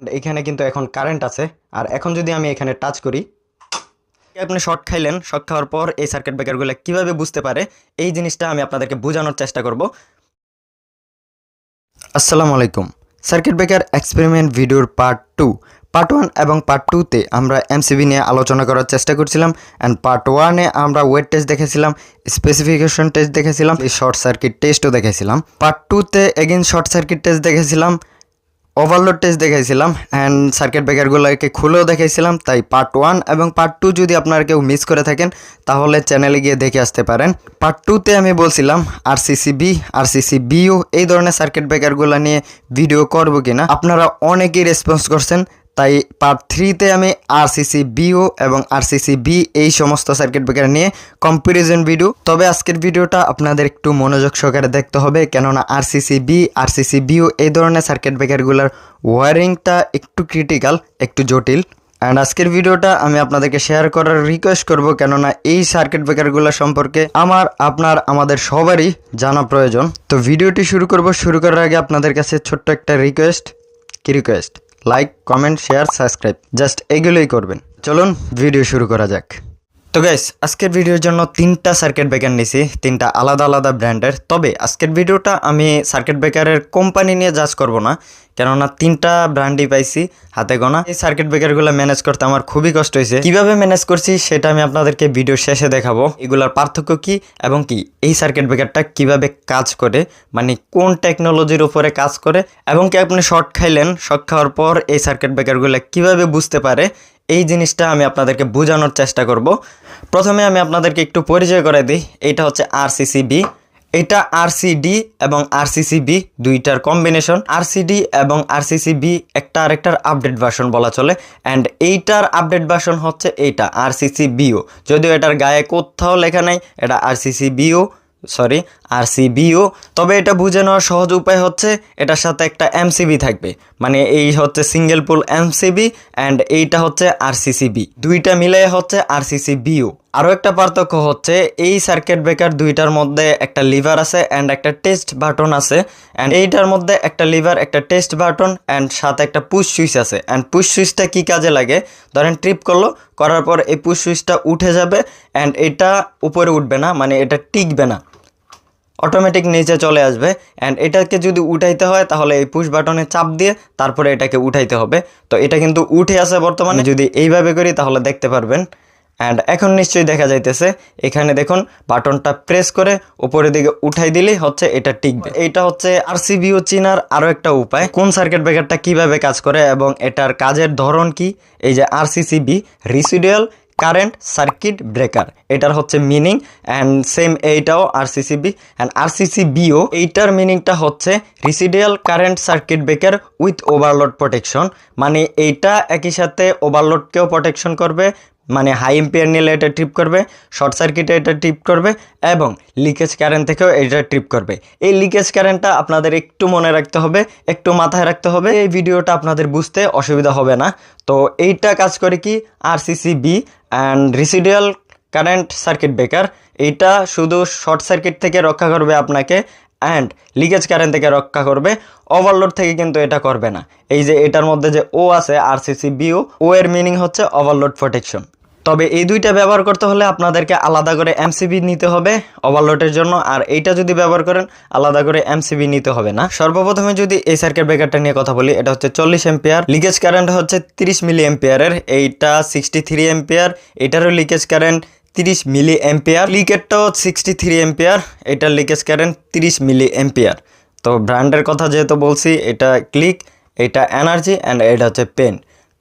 এখানে কিন্তু এখন কারেন্ট আছে। আর এখন যদি আমি এখানে টাচ করি আপনি শর্ট খাইলেন শর্ট খাওয়ার পর এই সার্কিট ব্রেকারগুলো কীভাবে বুঝতে পারে, এই জিনিসটা আমি আপনাদেরকে বোঝানোর চেষ্টা করব। আসসালামু আলাইকুম। সার্কিট ব্রেকার এক্সপেরিমেন্ট ভিডিওর পার্ট টু পার্ট ওয়ান এবং পার্ট টুতে আমরা এমসিবি নিয়ে আলোচনা করার চেষ্টা করছিলাম। অ্যান্ড পার্ট ওয়ানে আমরা ওয়েট টেস্ট দেখেছিলাম স্পেসিফিকেশন টেস্ট দেখেছিলাম শর্ট সার্কিট টেস্টও দেখেছিলাম। পার্ট টুতে এগেন শর্ট সার্কিট টেস্ট দেখেছিলাম। ওভারলোড টেস্ট দেখাইছিলাম অ্যান্ড সার্কিট ব্রেকারগুলোকে খুলেও দেখাইছিলাম, তাই পার্ট ওয়ান এবং পার্ট টু যদি আপনারা কেউ মিস করে থাকেন, তাহলে চ্যানেলে গিয়ে দেখে আসতে পারেন। পার্ট টুতে আমি বলছিলাম আরসিসিবি আরসিসিবিও এই ধরনের সার্কিট ব্রেকারগুলো নিয়ে ভিডিও করব কিনা। আপনারা অনেকেই রেসপন্স করছেন তাই পার্ট থ্রিতে আমি আরসিসি বিও এবং আরসিসি বি এই সমস্ত সার্কিট ব্রেকার নিয়ে কম্পারিজন ভিডিও তবে আজকের ভিডিওটা আপনাদের একটু মনোযোগ সহকারে দেখতে হবে, কেননা আরসিসি বি আরসিসি বিও এই ধরনের সার্কিট ব্রেকারগুলোর ওয়ারিংটা একটু ক্রিটিক্যাল একটু জটিল। অ্যান্ড আজকের ভিডিওটা আমি আপনাদেরকে শেয়ার করার রিকোয়েস্ট করব, কেননা এই সার্কিট ব্রেকারগুলো সম্পর্কে আমার, আপনার, আমাদের সবারই জানা প্রয়োজন। তো ভিডিওটি শুরু করব। শুরু করার আগে আপনাদের কাছে ছোট্ট একটা রিকোয়েস্ট কি request like comment share subscribe just এগুলোই করবেন। চলুন ভিডিও শুরু করা যাক। তো গাইস আজকের ভিডিওর জন্য তিনটা সার্কিট ব্রেকার নিছি, তিনটা আলাদা আলাদা ব্র্যান্ডের। তবে আজকের ভিডিওটা আমি সার্কিট ব্রেকারের কোম্পানি নিয়ে জাজ করব না, কেননা তিনটা ব্র্যান্ডই পাইছি হাতে গোনা। এই সার্কিট ব্রেকারগুলো ম্যানেজ করতে আমার খুবই কষ্ট হয়েছে। কীভাবে ম্যানেজ করছি সেটা আমি আপনাদেরকে ভিডিও শেষে দেখাবো। এগুলোর পার্থক্য কি এবং কি? এই সার্কিট ব্রেকারটা কীভাবে কাজ করে? মানে কোন টেকনোলজির উপরে কাজ করে? এবং কি আপনি শর্ট খাইলেন? শর্ট খাওয়ার পর এই সার্কিট ব্রেকারগুলো কীভাবে বুঝতে পারে? এই জিনিসটা আমি আপনাদেরকে বোঝানোর চেষ্টা করব। প্রথমে আমি আপনাদেরকে একটু পরিচয় করে দিই। এটা হচ্ছে আরসিসিবি এটা আরসিডি এবং আরসিসিবি দুইটার কম্বিনেশন আরসিডি এবং আরসিসিবি একটা আরেকটার আপডেট ভার্সন বলা চলে। অ্যান্ড এইটার আপডেট ভার্সন হচ্ছে এইটা আরসিসিবিও যদিও এটার গায়ে কোথাও লেখা নাই, এটা আরসিসিবিও সরি আরসিবিও তবে এটা বুঝে নেওয়ার সহজ উপায় হচ্ছে এটার সাথে একটা এমসিবি থাকবে। মানে এই হচ্ছে সিঙ্গেল পুল এমসিবি অ্যান্ড এইটা হচ্ছে আরসিসিবি। দুইটা মিলে হচ্ছে আরসিসিবিও। আরও একটা পার্থক্য হচ্ছে এই সার্কিট ব্রেকার দুইটার মধ্যে একটা লিভার আছে অ্যান্ড একটা টেস্ট বাটন আছে। অ্যান্ড এইটার মধ্যে একটা লিভার একটা টেস্ট বাটন অ্যান্ড সাথে একটা পুশ সুইচ আছে। অ্যান্ড পুশ সুইচটা কী কাজে লাগে? ধরেন ট্রিপ করল, করার পর এই পুশ সুইচটা উঠে যাবে অ্যান্ড এটা উপরে উঠবে না মানে এটা টিকবে না। অটোমেটিক নিচে চলে আসবে অ্যান্ড এটাকে যদি উঠাইতে হয় তাহলে এই পুশ বাটনে চাপ দিয়ে তারপরে এটাকে উঠাইতে হবে। তো এটা কিন্তু উঠে আছে বর্তমানে। যদি এইভাবে করি তাহলে দেখতে পারবেন। অ্যান্ড এখন নিশ্চয়ই দেখা যাইতেছে, এখানে দেখুন বাটনটা প্রেস করে উপরের দিকে উঠাই দিলেই হচ্ছে এটা টিকবে। এইটা হচ্ছে আরসিবিও চিনার আরও একটা উপায়। কোন সার্কিট ব্রেকারটা কীভাবে কাজ করে এবং এটার কাজের ধরন কি? এই যে RCCB residual current circuit breaker এটার হচ্ছে মিনিং অ্যান্ড সেম এইটাও আরসিসিবি অ্যান্ড আরসিসিবিও এইটার মিনিংটা হচ্ছে residual current circuit breaker with overload protection মানে এইটা একই সাথে ওভারলোডকেও প্রোটেকশন করবে মানে হাই এম্পিয়ার নিলে এটা ট্রিপ করবে শর্ট সার্কিটে এটা ট্রিপ করবে এবং লিকেজ কারেন্ট থেকেও এটা ট্রিপ করবে। এই লিকেজ কারেন্টটা আপনাদের একটু মনে রাখতে হবে, একটু মাথায় রাখতে হবে। এই ভিডিওটা আপনাদের বুঝতে অসুবিধা হবে না। তো এইটা কাজ করে কি? RCCB and residual current circuit breaker এইটা শুধু শর্ট সার্কিট থেকে রক্ষা করবে আপনাকে অ্যান্ড লিকেজ কারেন্ট থেকে রক্ষা করবে। ওভারলোড থেকে কিন্তু এটা করবে না। এই যে এটার মধ্যে যে ও আছে আরসিসি বিও ও এর মিনিং হচ্ছে ওভারলোড প্রোটেকশন তবে এই দুইটা ব্যবহার করতে হলে আপনাদেরকে আলাদা করে এমসিবি নিতে হবে ওভারলোডের জন্য, আর এইটা যদি ব্যবহার করেন, আলাদা করে এমসিবি নিতে হবে না। সর্বপ্রথমে যদি এই সার্কিট ব্রেকারটা নিয়ে কথা বলি, এটা হচ্ছে চল্লিশ এম্পিয়ার লিকেজ কারেন্ট হচ্ছে তিরিশ মিলি এম্পিয়ারের এইটা সিক্সটি থ্রি এম্পিয়ার এটারও লিকেজ কারেন্ট তিরিশ মিলি এম্পিয়ার লিকেটটাও সিক্সটি থ্রি এম্পিয়ার এটার লিকেজ কারেন্ট তিরিশ মিলি এম্পিয়ার তো ব্র্যান্ডের কথা যেহেতু বলছি, এটা ক্লিক এটা এনার্জি অ্যান্ড এটা হচ্ছে পেন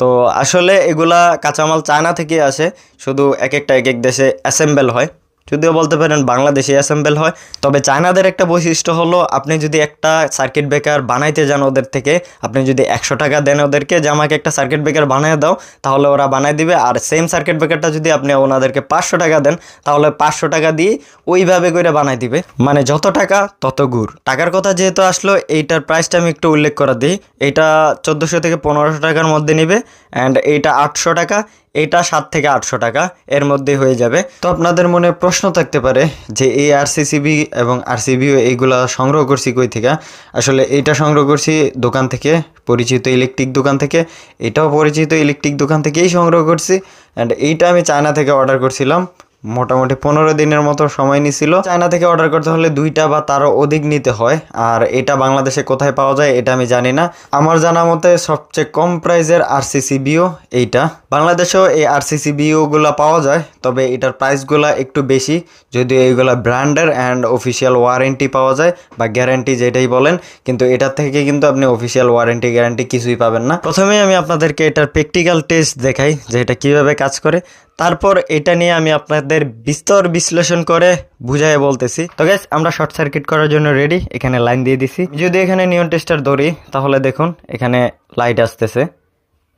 তো আসলে এগুলা কাঁচামাল চায়না থেকে আসে, শুধু এক একটা এক এক দেশে অ্যাসেম্বল হয়। যদিও বলতে পারেন বাংলাদেশে অ্যাসেম্বল হয়, তবে চায়নাদের একটা বৈশিষ্ট্য হলো আপনি যদি একটা সার্কিট ব্রেকার বানাইতে যান ওদের থেকে, আপনি যদি একশো টাকা দেন ওদেরকে যে আমাকে একটা সার্কিট ব্রেকার বানিয়ে দাও, তাহলে ওরা বানাই দিবে। আর সেম সার্কিট ব্রেকারটা যদি আপনি ওনাদেরকে পাঁচশো টাকা দেন, তাহলে পাঁচশো টাকা দিয়ে ওইভাবে করে বানাই দিবে। মানে যত টাকা, তত গুড়। টাকার কথা যেহেতু আসলো, এইটার প্রাইসটা আমি একটু উল্লেখ করা দিই। এইটা চোদ্দোশো থেকে পনেরোশো টাকার মধ্যে নিবে অ্যান্ড এইটা আটশো টাকা এটা সাত থেকে আটশো টাকা, এর মধ্যে হয়ে যাবে। তো আপনাদের মনে প্রশ্ন থাকতে পারে যে এই আরসিসিবি এবং আরসিবিও এইগুলা সংগ্রহ করছি কই থেকে? আসলে এইটা সংগ্রহ করছি দোকান থেকে, পরিচিত ইলেকট্রিক দোকান থেকে, এটাও পরিচিত ইলেকট্রিক দোকান থেকেই সংগ্রহ করছি। অ্যান্ড এইটা আমি চায়না থেকে অর্ডার করছিলাম। মোটামুটি পনেরো দিনের মতো সময় নিছিল। চায়না থেকে অর্ডার করতে হলে দুইটা বা তারও অধিক নিতে হয়। আর এটা বাংলাদেশে কোথায় পাওয়া যায় এটা আমি জানি না। আমার জানা মতে সবচেয়ে কম প্রাইজের আরসিসিবিও এইটা। বাংলাদেশেও এই আরসিসিবিওগুলো পাওয়া যায়, তবে এটার প্রাইসগুলো একটু বেশি। যদিও এইগুলো ব্র্যান্ডের অ্যান্ড অফিসিয়াল ওয়ারেন্টি পাওয়া যায়, বা গ্যারান্টি যেটাই বলেন, কিন্তু এটার থেকে কিন্তু আপনি অফিসিয়াল ওয়ারেন্টি গ্যারান্টি কিছুই পাবেন না। প্রথমেই আমি আপনাদেরকে এটার প্র্যাকটিক্যাল টেস্ট দেখাই যে এটা কীভাবে কাজ করে। তারপর এটা নিয়ে আমি আপনাদের বিস্তর বিশ্লেষণ করে বুঝাই বলতেছি। তো গ্যাস আমরা শর্ট সার্কিট করার জন্য রেডি এখানে লাইন দিয়ে দিছি। যদি এখানে নিয়ন টেস্টার ধরি, তাহলে দেখুন, এখানে লাইট আসতেছে।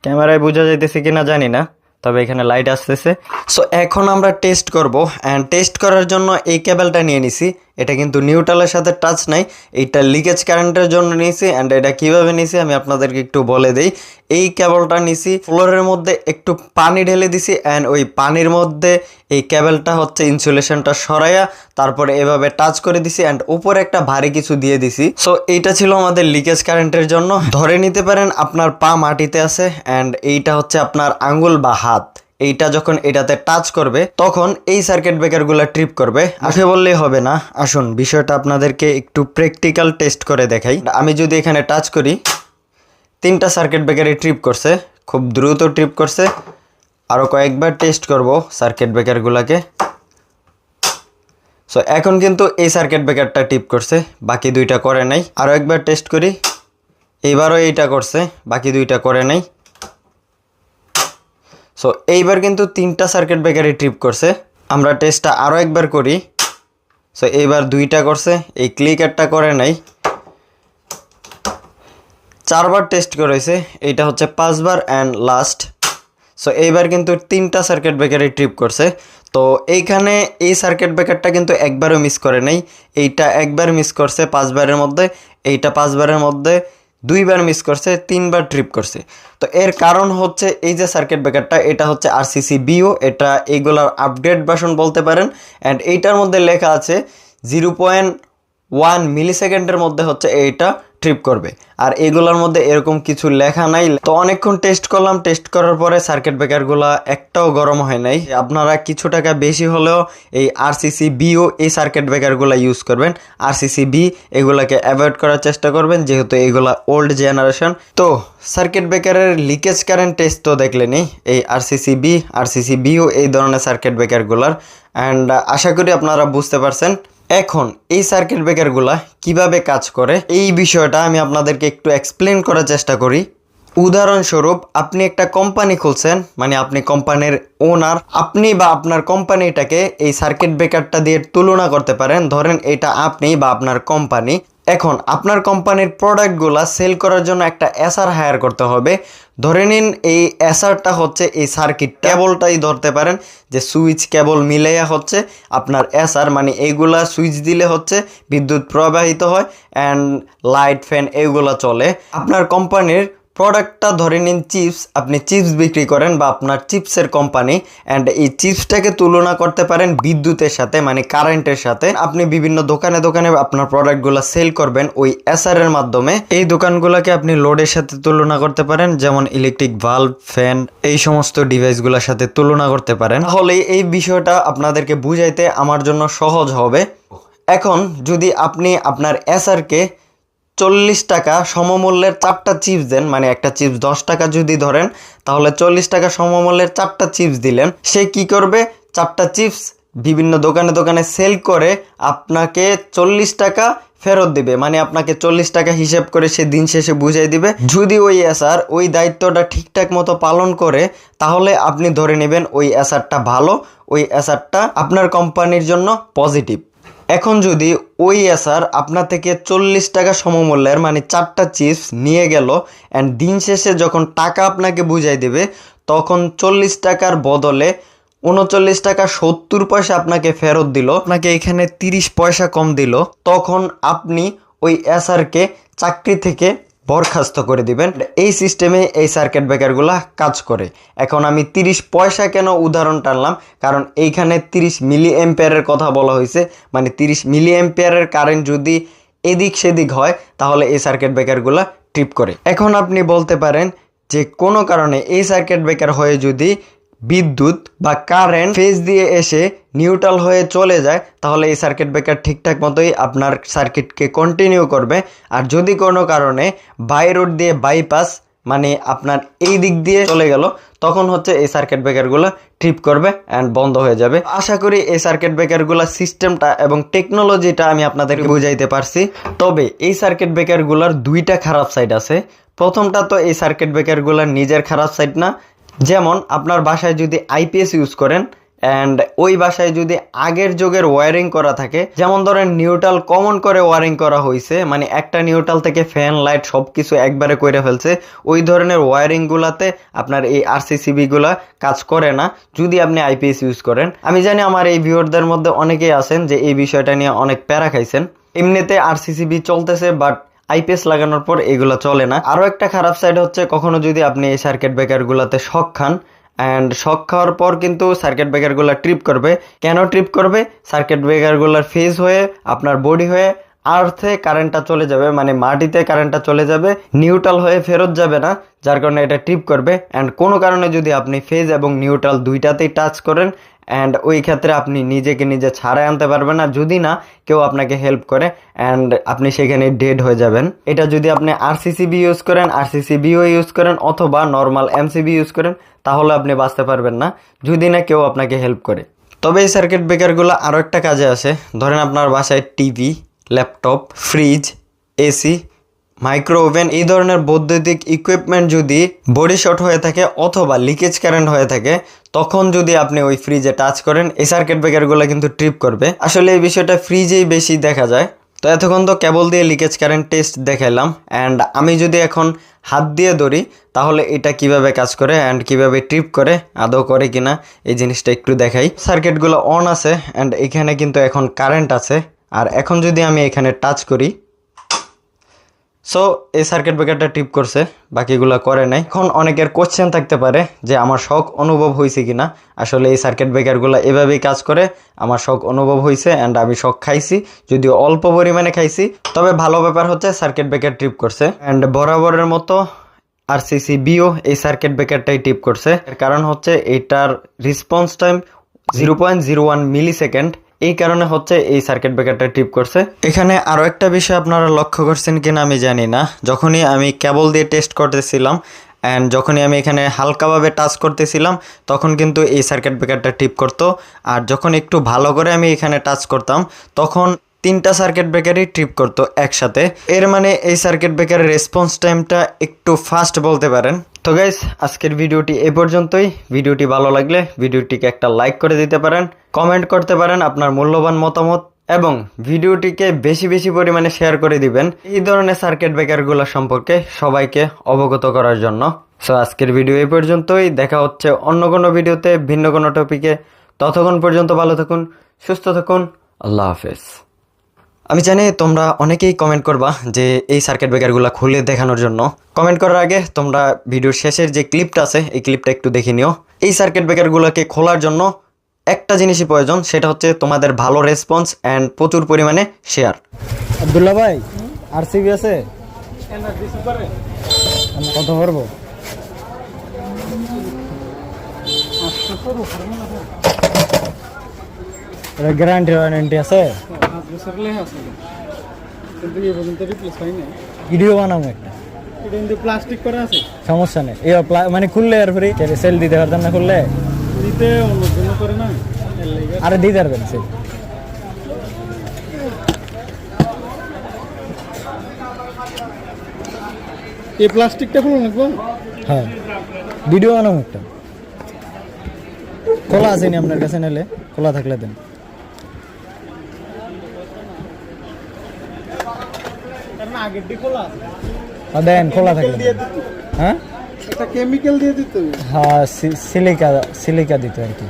ক্যামেরায় বোঝা যাইতেছে কিনা জানি না, তবে এখানে লাইট আসতেছে। সো এখন আমরা টেস্ট করব অ্যান্ড টেস্ট করার জন্য এই কেবলটা নিয়ে নিছি। এটা কিন্তু নিউট্রালের সাথে টাচ নাই, এইটা লিকেজ কারেন্টের জন্য নিয়েছি অ্যান্ড এটা কীভাবে নিয়েছি আমি আপনাদেরকে একটু বলে দিই। এই কেবলটা নিছি, ফ্লোরের মধ্যে একটু পানি ঢেলে দিছি অ্যান্ড ওই পানির মধ্যে এই কেবলটা হচ্ছে ইনসুলেশনটা সরাইয়া তারপরে এভাবে টাচ করে দিছি অ্যান্ড উপরে একটা ভারী কিছু দিয়ে দিছি। সো এইটা ছিল আমাদের লিকেজ কারেন্টের জন্য। ধরে নিতে পারেন আপনার পা মাটিতে আছে অ্যান্ড এইটা হচ্ছে আপনার আঙ্গুল বা হাত। এইটা যখন এটাতে টাচ করবে, তখন এই সার্কিট ব্রেকারগুলো ট্রিপ করবে। আসে বললেই হবে না। আসুন, বিষয়টা আপনাদেরকে একটু প্র্যাকটিক্যাল টেস্ট করে দেখাই। আমি যদি এখানে টাচ করি তিনটা সার্কিট ব্রেকারে ট্রিপ করছে। খুব দ্রুত ট্রিপ করছে। আরও কয়েকবার টেস্ট করব সার্কিট ব্রেকারগুলোকে সো এখন কিন্তু এই সার্কিট ব্রেকারটা টিপ করছে। বাকি দুইটা করে নাই। আরও একবার টেস্ট করি। এইবারও এইটা করছে, বাকি দুইটা করে নাই। সো এইবার কিন্তু তিনটা সার্কিট ব্রেকারই ট্রিপ করছে। আমরা টেস্টটা আরও একবার করি। সো এইবার দুইটা করছে। এই ক্লিকারটা করে নাই। চারবার টেস্ট করেছে এইটা হচ্ছে পাঁচবার অ্যান্ড লাস্ট সো এইবার কিন্তু তিনটা সার্কিট ব্রেকারই ট্রিপ করছে। তো, এইখানে এই সার্কিট ব্রেকারটা কিন্তু একবারও মিস করে নাই। এইটা একবার মিস করছে পাঁচবারের মধ্যে, এইটা পাঁচবারের মধ্যে দুইবার মিস করছে, তিনবার ট্রিপ করছে। তো, এর কারণ হচ্ছে এই যে সার্কিট ব্রেকারটা এটা হচ্ছে আরসিসি বিও এটা এইগুলার আপডেট ভার্সন বলতে পারেন। অ্যান্ড এইটার মধ্যে লেখা আছে জিরো পয়েন্ট ওয়ান মিলি সেকেন্ডের মধ্যে হচ্ছে এইটা। ট্রিপ করবে। আর এগুলোর মধ্যে এরকম কিছু লেখা নাই। তো অনেকক্ষণ টেস্ট করলাম। টেস্ট করার পরে সার্কিট ব্রেকারগুলো একটাও গরম হয় নাই। আপনারা কিছু টাকা বেশি হলেও এই আরসিসি বিও এই সার্কিট ব্রেকারগুলো ইউজ করবেন। আরসিসি বি এগুলাকে অ্যাভয়েড করার চেষ্টা করবেন, যেহেতু এগুলা ওল্ড জেনারেশন তো সার্কিট ব্রেকারের লিকেজ কারেন্ট টেস্ট তো দেখলেনি এই আরসিসি বি আরসিসি বিও এই ধরনের সার্কিট ব্রেকারগুলার অ্যান্ড আশা করি আপনারা বুঝতে পারছেন। এখন এই সার্কিট ব্রেকারগুলা কীভাবে কাজ করে? এই বিষয়টা আমি আপনাদেরকে একটু এক্সপ্লেন করার চেষ্টা করি। উদাহরণস্বরূপ, আপনি একটা কোম্পানি খুলছেন মানে আপনি কোম্পানির ওনার আপনি বা আপনার কোম্পানিটাকে এই সার্কিট ব্রেকারটা দিয়ে তুলনা করতে পারেন। ধরেন, এটা আপনি বা আপনার কোম্পানি এখন, আপনার কোম্পানির প্রোডাক্টগুলা সেল করার জন্য একটা এসআর হায়ার করতে হবে। ধরে নিন, এই এসআরটা হচ্ছে এই সার্কিট কেবলটাই ধরতে পারেন, যে সুইচ কেবল মিলাইয়া হচ্ছে। আপনার এসআর মানে এইগুলা সুইচ দিলে হচ্ছে বিদ্যুৎ প্রবাহিত হয় অ্যান্ড লাইট ফ্যান এইগুলা চলে। আপনার কোম্পানির প্রোডাক্টটা ধরে নিন চিপস, আপনি চিপস বিক্রি করেন বা আপনার চিপসের কোম্পানি অ্যান্ড এই চিপসটাকে তুলনা করতে পারেন বিদ্যুতের সাথে মানে কারেন্টের সাথে। আপনি বিভিন্ন দোকানে দোকানে আপনার প্রোডাক্টগুলো সেল করবেন ওই এসআর এর মাধ্যমে। এই দোকানগুলোকে আপনি লোডের সাথে তুলনা করতে পারেন, যেমন ইলেকট্রিক ভাল্ব, ফ্যান, এই সমস্ত ডিভাইসগুলোর সাথে তুলনা করতে পারেন। তাহলে এই বিষয়টা আপনাদেরকে বুঝাইতে আমার জন্য সহজ হবে। এখন যদি আপনি আপনার এসআরকে চল্লিশ টাকা সমমূল্যের চারটা চিপস দেন মানে একটা চিপস দশ টাকা যদি ধরেন, তাহলে চল্লিশ টাকা সমমূল্যের চারটা চিপস দিলেন। সে কি করবে? চারটা চিপস বিভিন্ন দোকানে দোকানে সেল করে আপনাকে চল্লিশ টাকা ফেরত দিবে। মানে আপনাকে চল্লিশ টাকা হিসেব করে সে দিন শেষে বুঝিয়ে দিবে। যদি ওই এসার ওই দায়িত্বটা ঠিকঠাক মতো পালন করে, তাহলে আপনি ধরে নেবেন ওই এসারটা ভালো, ওই এসারটা আপনার কোম্পানির জন্য পজিটিভ। এখন যদি ওই এসার আপনার থেকে চল্লিশ টাকা সমমূল্যের মানে চারটা চিপস নিয়ে গেল অ্যান্ড দিন শেষে যখন টাকা আপনাকে বুঝাই দেবে, তখন চল্লিশ টাকার বদলে উনচল্লিশ টাকা সত্তর পয়সা আপনাকে ফেরত দিল, আপনাকে এখানে তিরিশ পয়সা কম দিল, তখন আপনি ওই এসারকে চাকরি থেকে বরখাস্ত করে দিবেন। এই সিস্টেমে এই সার্কিট ব্রেকারগুলা কাজ করে। এখন আমি তিরিশ পয়সা কেন উদাহরণ টানলাম? কারণ এইখানে তিরিশ মিলি এম্পিয়ারের কথা বলা হয়েছে। মানে তিরিশ মিলি এম্পিয়ারের কারেন্ট যদি এদিক সেদিক হয়, তাহলে এই সার্কিট ব্রেকারগুলা ট্রিপ করে। এখন আপনি বলতে পারেন যে কোনো কারণে এই সার্কিট ব্রেকার হয়ে যদি বিদ্যুৎ বা কারেন্ট ফেজ দিয়ে এসে নিউট্রাল হয়ে চলে যায়, তাহলে এই সার্কিট ব্রেকার ঠিকঠাক মতোই আপনার সার্কিটকে কন্টিনিউ করবে। আর যদি কোনো কারণে বাই রোড দিয়ে বাইপাস মানে আপনার এই দিক দিয়ে চলে গেল, তখন হচ্ছে এই সার্কিট ব্রেকারগুলো ট্রিপ করবে অ্যান্ড বন্ধ হয়ে যাবে। আশা করি এই সার্কিট ব্রেকারগুলোর সিস্টেমটা এবং টেকনোলজিটা আমি আপনাদেরকে বুঝাইতে পারছি। তবে এই সার্কিট ব্রেকারগুলোর দুইটা খারাপ সাইড আছে। প্রথমটা তো এই সার্কিট ব্রেকারগুলোর নিজের খারাপ সাইড না যেমন আপনার বাসায় যদি আইপিএস ইউজ করেন অ্যান্ড ওই বাসায় যদি আগের যুগের ওয়ারিং করা থাকে, যেমন ধরেন নিউট্রাল কমন করে ওয়ারিং করা হয়েছে মানে একটা নিউট্রাল থেকে ফ্যান লাইট সব কিছু একবারে করে ফেলছে, ওই ধরনের ওয়ারিংগুলাতে আপনার এই আরসিসিবিগুলা কাজ করে না, যদি আপনি আইপিএস ইউজ করেন। আমি জানি আমার এই ভিউরদের মধ্যে অনেকেই আছেন যে এই বিষয়টা নিয়ে অনেক প্যারা খাইছেন। এমনিতে আরসিসিবি চলতেছে বাট আইপিএস লাগানোর পর এগুলো চলে না। আরও একটা খারাপ সাইড হচ্ছে, কখনো যদি আপনি এই সার্কিট ব্রেকারগুলোতে শক খান অ্যান্ড শক খাওয়ার পর কিন্তু সার্কিট ব্রেকারগুলো ট্রিপ করবে। কেন ট্রিপ করবে? সার্কিট ব্রেকারগুলোর ফেজ হয়ে, আপনার বডি হয়ে আর্থে কারেন্টটা চলে যাবে মানে মাটিতে কারেন্টটা চলে যাবে নিউট্রাল হয়ে ফেরত যাবে না, যার কারণে এটা ট্রিপ করবে। অ্যান্ড কোনো কারণে যদি আপনি ফেজ এবং নিউট্রাল দুইটাতেই টাচ করেন অ্যান্ড ওই ক্ষেত্রে আপনি নিজেকে নিজে ছাড়াই আনতে পারবেন না। যদি না, কেউ আপনাকে হেল্প করে অ্যান্ড আপনি সেখানে ডেড হয়ে যাবেন। এটা যদি আপনি আরসিসিবি ইউজ করেন আরসিসিবিও ইউজ করেন অথবা নর্মাল এমসিবি ইউজ করেন, তাহলে আপনি বাঁচতে পারবেন না। যদি না, কেউ আপনাকে হেল্প করে। তবে এই সার্কিট ব্রেকারগুলো আরও একটা কাজে আসে। ধরেন আপনার বাসায় TV laptop fridge AC micro oven এই ধরনের বৈদ্যুতিক ইকুইপমেন্ট যদি বডি শর্ট হয়ে থাকে অথবা লিকেজ কারেন্ট হয়ে থাকে, তখন যদি আপনি ওই ফ্রিজে টাচ করেন, এই সার্কিট ব্রেকারগুলো কিন্তু ট্রিপ করবে। আসলে এই বিষয়টা ফ্রিজেই বেশি দেখা যায়। তো এতক্ষণ তো কেবল দিয়ে লিকেজ কারেন্ট টেস্ট দেখাইলাম অ্যান্ড আমি যদি এখন হাত দিয়ে ধরি, তাহলে এটা কীভাবে কাজ করে অ্যান্ড কীভাবে ট্রিপ করে, আদৌ করে কিনা, এই জিনিসটা একটু দেখাই। সার্কিটগুলো অন আছে অ্যান্ড এখানে কিন্তু এখন কারেন্ট আছে। আর এখন যদি আমি এখানে টাচ করি সো এই সার্কিট ব্রেকারটা টিপ করছে, বাকিগুলো করে নাই। এখন অনেকের কোশ্চেন থাকতে পারে যে, আমার শখ অনুভব হয়েছে কিনা? আসলে এই সার্কিট ব্রেকারগুলো এভাবেই কাজ করে, আমার শখ অনুভব হয়েছে অ্যান্ড আমি শখ খাইছি, যদিও অল্প পরিমাণে খাইছি, তবে ভালো ব্যাপার হচ্ছে সার্কিট ব্রেকার ট্রিপ করছে। অ্যান্ড বরাবরের মতো আর সিসি বিও এই সার্কিট ব্রেকারটাই টিপ করছে। এর কারণ হচ্ছে, এটার response time zero point zero one milli second এই কারণে হচ্ছে এই সার্কিট ব্রেকারটা টিপ করছে। এখানে আরও একটা বিষয় আপনারা লক্ষ্য করছেন কিনা আমি জানি না। যখনই আমি কেবল দিয়ে টেস্ট করতেছিলাম অ্যান্ড যখনই আমি এখানে হালকাভাবে টাচ করতেছিলাম, তখন কিন্তু এই সার্কিট ব্রেকারটা টিপ করতো। আর যখন একটু ভালো করে আমি এখানে টাচ করতাম, তখন তিনটা সার্কিট ব্রেকারই ট্রিপ করতো একসাথে। এর মানে এই সার্কিট ব্রেকারের রেসপন্স টাইমটা একটু ফাস্ট বলতে পারেন। তো গাইস আজকের ভিডিওটি এ পর্যন্তই। ভিডিওটি ভালো লাগলে ভিডিওটিকে একটা লাইক করে দিতে পারেন কমেন্ট করতে পারেন আপনার মূল্যবান মতামত এবং ভিডিওটিকে বেশি বেশি পরিমাণে শেয়ার করে দিবেন এই ধরনের সার্কিট ব্রেকারগুলো সম্পর্কে সবাইকে অবগত করার জন্য। সো আজকের ভিডিও এই পর্যন্তই। দেখা হচ্ছে অন্য কোনো ভিডিওতে ভিন্ন কোনো টপিকে ততক্ষণ পর্যন্ত ভালো থাকুন, সুস্থ থাকুন। আল্লাহ হাফেজ। আমি জানি তোমরা অনেকেই কমেন্ট করবা যে এই সার্কিট ব্রেকারগুলো খুলে দেখানোর জন্য। কমেন্ট করার আগে তোমরা ভিডিওর শেষের যে ক্লিপটা আছে, এই ক্লিপটা একটু দেখে নিও। এই সার্কিট ব্রেকারগুলোকে খোলার জন্য একটা জিনিসই প্রয়োজন, সেটা হচ্ছে তোমাদের ভালো রেসপন্স অ্যান্ড প্রচুর পরিমাণে শেয়ার আবদুল্লাহ ভাই আর সিবি আছে? গ্যারান্টি ওয়ারেন্টি আছে পাঁচ বছর লেগে আছে? কিন্তু এ পর্যন্ত রিপ্লেস হয় নাই ভিডিও বানাবো একটা। প্লাস্টিক করা আছে সমস্যা নেই। এই মানে খুললে আর ফ্রি সেল দিতে পারতাম না খুললে? অন্য জন্য করে না আরে দিতে পারবেন সেল এই প্লাস্টিকটা খুলে রাখব হ্যাঁ। ভিডিও বানাবো একটা। খোলা আছে নি আপনার কাছে নিলে খোলা থাকলে দেন কারণ আগের দিকে খোলা আছে আর দেন খোলা থাকে হ্যাঁ? একটা কেমিক্যাল দিয়ে দিত। হ্যাঁ সিলিকা সিলিকা দিত আর কি।